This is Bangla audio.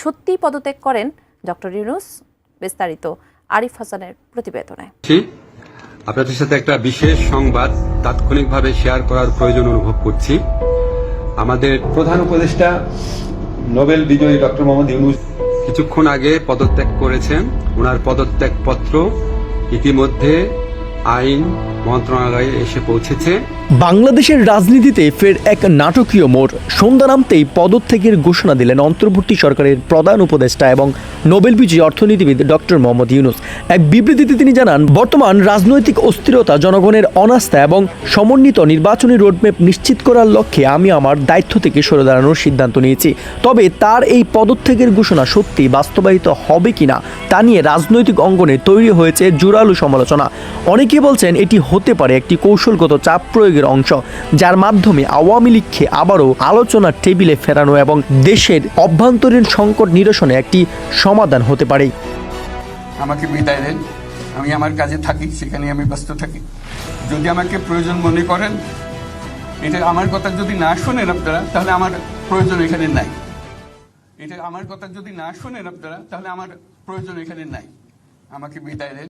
সত্যিই পদত্যাগ করেন ডক্টর ইউনুস, বিস্তারিত আরিফ হাসানের প্রতিবেদনে। আপনাদের সাথে একটা বিশেষ সংবাদ তাৎক্ষণিকভাবে শেয়ার করার প্রয়োজন অনুভব করছি আমাদের প্রধান উপদেষ্টা নোবেল বিজয়ী ডক্টর মোহাম্মদ ইউনুস কিছুক্ষণ আগে পদত্যাগ করেছেন ওনার পদত্যাগ পত্র ইতিমধ্যে আইন মন্ত্রণালয়ে এসে পৌঁছেছে। বাংলাদেশের রাজনীতিতে ফের এক নাটকীয় মোড়। সন্ধ্যা নামতেই পদত্যাগের ঘোষণা দিলেন অন্তর্বর্তী সরকারের প্রধান উপদেষ্টা এবং নোবেল বিজয়ী অর্থনীতিবিদ ডক্টর মোহাম্মদ ইউনুস। এক বিবৃতিতে তিনি জানান, বর্তমান রাজনৈতিক অস্থিরতা জনগণের অনাস্থা এবং সমন্বিত নির্বাচনী রোডম্যাপ নিশ্চিত করার লক্ষ্যে আমি আমার দায়িত্ব থেকে সরে দাঁড়ানোর সিদ্ধান্ত নিয়েছি। তবে তার এই পদত্যাগের ঘোষণা সত্যি বাস্তবায়িত হবে কিনা তা নিয়ে রাজনৈতিক অঙ্গনে তৈরি হয়েছে জোরালো সমালোচনা। অনেকে বলছেন এটি হতে পারে একটি কৌশলগত চাপ প্রয়োগের অংশ, যার মাধ্যমে আওয়ামী লীগকে আবারও আলোচনার টেবিলে ফেরানো এবং দেশের অভ্যন্তরীণ সংকট নিরসনে একটি সমাধান হতে পারে। আমাকে বিদায় দেন। আমি আমার কাজে থাকি, সেখানে আমি ব্যস্ত থাকি। যদি আমাকে প্রয়োজন মনে করেন, এটা আমার কথা যদি না শোনেন আপনারা, তাহলে আমার প্রয়োজন এখানে নাই। এটা আমার কথা যদি না শোনেন আপনারা, তাহলে আমার প্রয়োজন এখানে নাই। আমাকে বিদায় দেন।